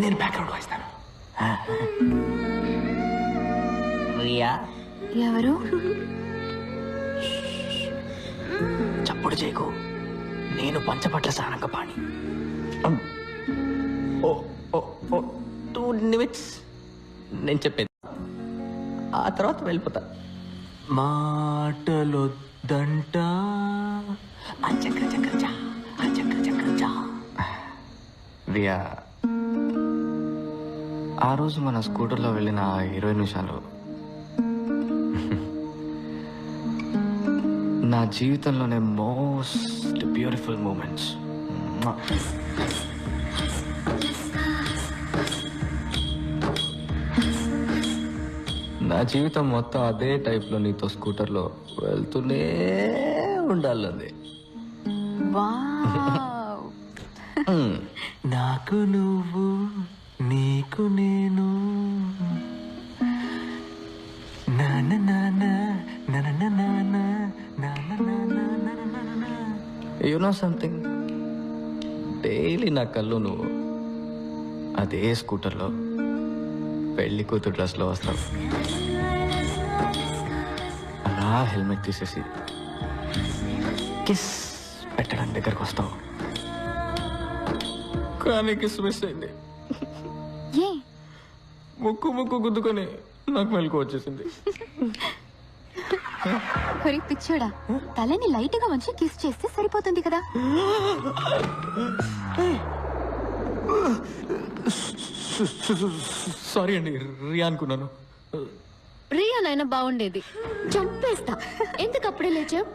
నేను బ్యాక్గ్రౌండ్ వాయిస్తాను ఆ. రియా ఎవరు? చప్పుడు చేయకు. నేను పంచపట్ల సారంగపాణి ఓ ఓ ఓ టూ నిమిట్స్ నేను చెప్పేది. ఆ తర్వాత వెళ్ళిపోతా. మాటలొద్దంట ఆ చక్ర చా. ఆ చక్ర చక్ర చా. రియా ఆ రోజు మన స్కూటర్లో వెళ్ళిన ఆ ఇరవై నిమిషాలు. నా జీవితంలోనే మోస్ట్ బ్యూటిఫుల్ మూమెంట్స్. నా జీవితం మొత్తం అదే టైప్లో నీతో స్కూటర్లో వెళ్తూనే ఉండాలి నాకు నువ్వు నీకు నేను నాన్న నాన్న నాన్న నాన్న నాన్న నాన్న యు నో సంథింగ్ డైలీ నా కళ్ళు నువ్వు అదే స్కూటర్లో పెళ్ళి కూతురు డ్రెస్లో వస్తావు అలా హెల్మెట్ తీసేసి కిస్ పెట్టడానికి దగ్గరకు వస్తావు కానీ కిస్ మిస్ అయింది ముక్కు ముక్కు గుద్దుకొని నాకు మెలకు వచ్చేసింది. హరి పిచ్చోడా తలని లైట్గా వంచి కిస్ చేస్తే సరిపోతుంది కదా? సారీ అండి రియా అనుకున్నాను రియానైనా బాగుండేది. చంపేస్తా. ఎందుకు అప్పుడే లేచావు?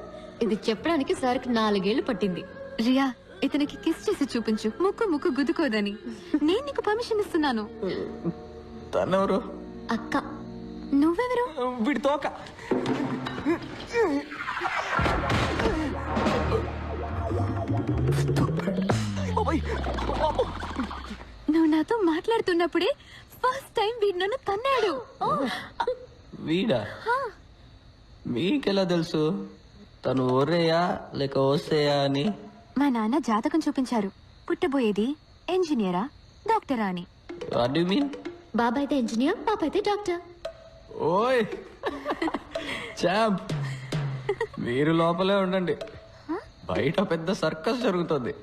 ఇది చెప్పడానికి సార్కి నాలుగేళ్ళు పట్టింది. రియా ఇతనికి కిస్ చేసి చూపించు. ముక్కు ముక్కు గుద్దుకోదని. నేను నీకు పర్మిషన్ ఇస్తున్నాను. తనెవరు? అక్క. నువ్వెవరు? వీడి తోక. నువ్వు నాతో మాట్లాడుతున్నప్పుడే ఫస్ట్ టైం వీడు నన్ను తన్నాడు. వీడా? మీకెలా తెలుసు? తను ఓరేయా లేక ఓసేయా అని? మా నాన్న జాతకం చూపించారు. పుట్టబోయేది ఇంజనీరా డాక్టరా అని. వాట్ యు మీన్ బాబాయ్ అయితే ఇంజనీర్ పాప అయితే డాక్టర్. ఓయ్ చాంప్ మీరు లోపలే ఉండండి. బయట పెద్ద సర్కస్ జరుగుతుంది.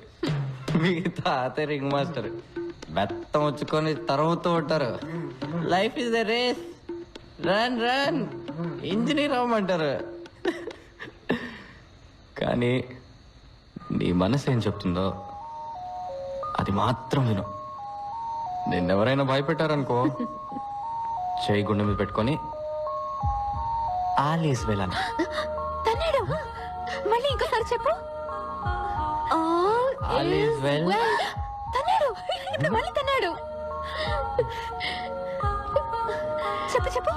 మీ తాత రింగ్ మాస్టర్. బెత్తం వచ్చుకొని తరుముతూ ఉంటారు. Life is the race run run engineer అవ్వమంటారు. కానీ నీ మనసు ఏం చెప్తుందో అది మాత్రం విను. నిన్నెవరైనా భయపెట్టారనుకో. చేయి గుండె మీద పెట్టుకొని ఆలీస్ వెళ్ళాను. తన్నాడు మళ్ళీ ఇంకోసారి చెప్పు. All is well. తన్నాడు ఇప్పుడు మళ్ళీ తన్నాడు. చెప్పు చెప్పు.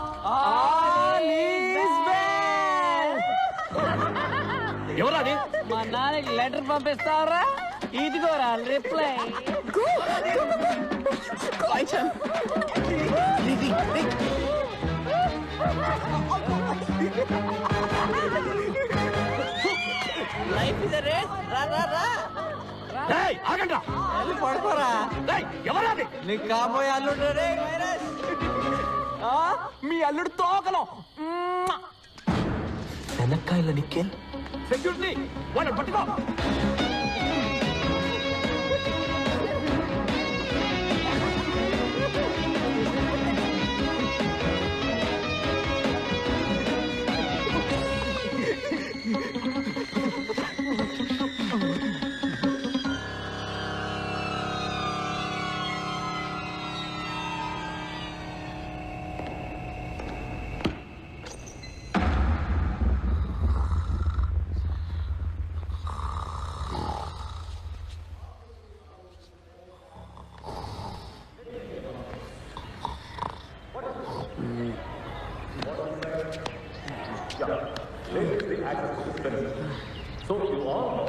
ఎవరది మా నాన్నకి లెటర్ పంపిస్తావరా ఇదిగోరా రిప్లై లైఫ్ ఇస్ రేస్. రా రా రా. ఏయ్, ఆగండ్రా. వెళ్ళి పడుకోరా. ఏయ్, ఎవరది నీకు కాబోయే అల్లుడు రే వైరస్. ఆ, మీ అల్లుడు తోకలం. శనక్కాయల నిక్కెల్. సెక్యూరిటీ వాళ్ళని పట్టుకో. So you all know,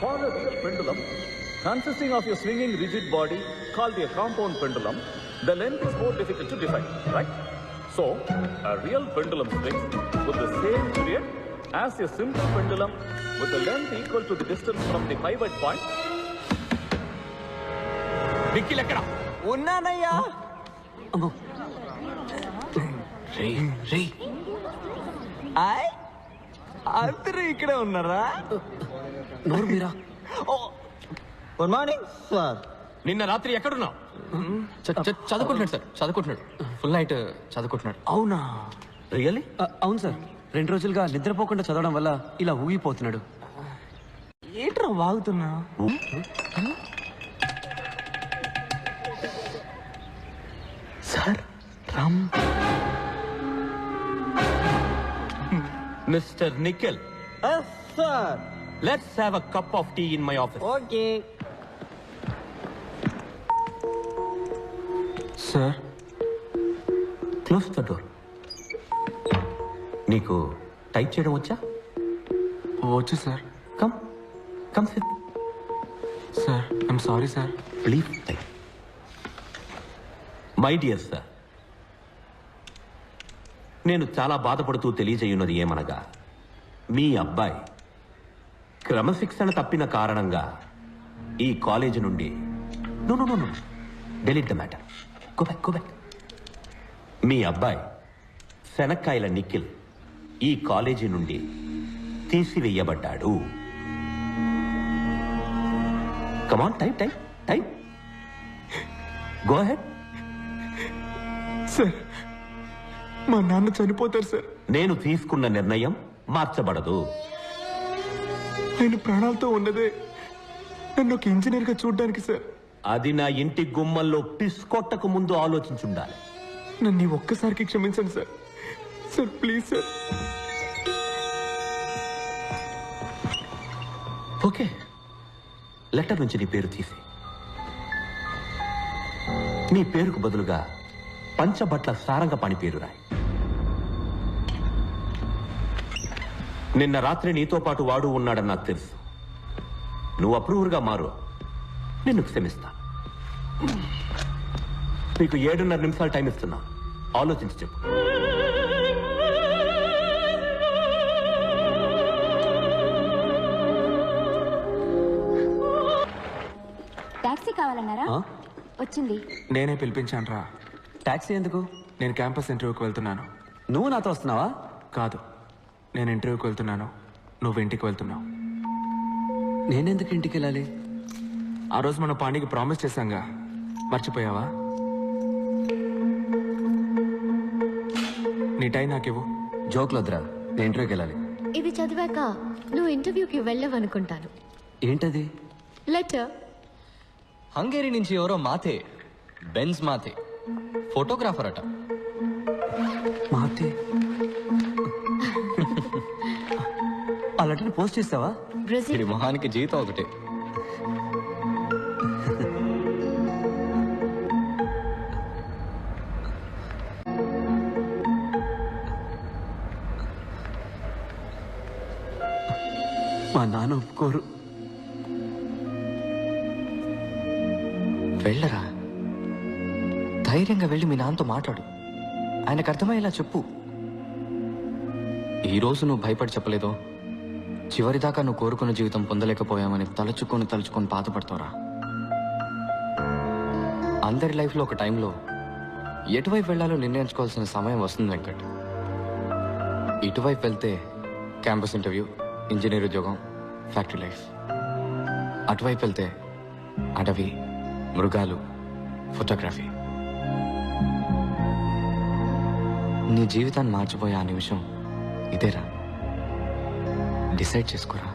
for a real pendulum, consisting of a swinging rigid body called a compound pendulum, the length is more difficult to define, right? So, a real pendulum swings with the same period as a simple pendulum with a length equal to the distance from the pivot point Nikhil ఎక్కడ ఉన్నానయ్యా రే రే ఆయ్ అందరూ ఇక్కడే ఉన్నారా? నోరు మీరా? Good morning. Sir. నిన్న రాత్రి ఎక్కడున్నావు? చదువుకుంటున్నాడు సార్ చదువుకుంటున్నాడు. ఫుల్ నైట్ చదువుకుంటున్నాడు. అవునా? రియల్లీ? అవును సార్. రెండు రోజులుగా నిద్రపోకుండా చదవడం వల్ల ఇలా ఊగిపోతున్నాడు. ఏంట్రా వాగుతున్నా? Sir Ram. Mister Nikhil. Sir let's have a cup of tea in my office okay sir close the door నీకు టైప్ చేయడం వచ్చా? వచ్చు sir come come sit sir I'm sorry sir please my dear sir నేను చాలా బాధపడుతూ తెలియజేయున్నది ఏమనగా మీ అబ్బాయి క్రమశిక్షణ తప్పిన కారణంగా ఈ కాలేజీ నుండి no no no delete the matter go back go back మీ అబ్బాయి శనక్కాయల నిఖిల్ ఈ కాలేజీ నుండి తీసివేయబడ్డాడు. Come on type type type go ahead sir మా నాన్న చనిపోతారు సార్. నేను తీసుకున్న నిర్ణయం మార్చబడదు. ఆయన ప్రాణాలతో ఉన్నదే నన్ను ఒక ఇంజనీర్గా చూడడానికి సార్. అది నా ఇంటి గుమ్మల్లో పిస్కొట్టకు ముందు ఆలోచించుండాలి నన్ను ఒక్కసారికి క్షమించండి sir. Sir please sir. Okay. Letter నుంచి నీ పేరు తీసి. నీ పేరుకు బదులుగా పంచబట్ల సారంగపాణి పేరు రాయి. నిన్న రాత్రి నీతో పాటు వాడు ఉన్నాడని నాకు తెలుసు. నువ్వు అప్రూవర్గా మారు. నిన్ను క్షమిస్తా. నీకు ఏడున్నర నిమిషాలు టైం ఇస్తున్నా. ఆలోచించి చెప్పు. టాక్సీ కావాలన్నారా? వచ్చింది. నేనే పిలిపించాను రా టాక్సీ ఎందుకు? నేను క్యాంపస్ ఇంటర్వ్యూకి వెళ్తున్నాను. నువ్వు నాతో వస్తున్నావా? కాదు నేను ఇంటర్వ్యూకి వెళ్తున్నాను. నువ్వు ఇంటికి వెళ్తున్నావు. నేనెందుకు ఇంటికి వెళ్ళాలి? ఆ రోజు మన పాండికి ప్రామిస్ చేశాంగా. మర్చిపోయావా? నీ టైం నాకివ్వు. జోక్లు వద్దురా నేను ఇంటర్వ్యూకి వెళ్ళాలి. ఇది చదివాక నువ్వు ఇంటర్వ్యూకి వెళ్ళవనుకుంటాను. ఏంటది? లెటర్. హంగేరీ నుంచి ఎవరో మాతే బెన్స్ మాతే. ఫోటోగ్రాఫర్ అట. లెటర్ పోస్ట్ చేస్తావా? ఇది మొహానికి జీతం ఒకటే. మా నాన్న ఒప్పుకోరు. వెళ్ళరా? ధైర్యంగా వెళ్ళి మీ నాన్నతో మాట్లాడు. ఆయనకు అర్థమయ్యేలా చెప్పు. ఈరోజు నువ్వు భయపడి చెప్పలేదో? చివరిదాకా నువ్వు కోరుకున్న జీవితం పొందలేకపోయామని తలుచుకొని తలుచుకొని బాధపడతావురా. అందరి లైఫ్లో ఒక టైంలో ఎటువైపు వెళ్ళాలో నిర్ణయించుకోవాల్సిన సమయం వస్తుంది వెంకట్. ఇటువైపు వెళ్తే క్యాంపస్ ఇంటర్వ్యూ ఇంజనీర్ ఉద్యోగం ఫ్యాక్టరీ లైఫ్. అటువైపు వెళ్తే అటవీ మృగాలు ఫోటోగ్రఫీ. నీ జీవితాన్ని మార్చిపోయే ఆ నిమిషం ఇదేరా. డిసైడ్ చేసుకోరా.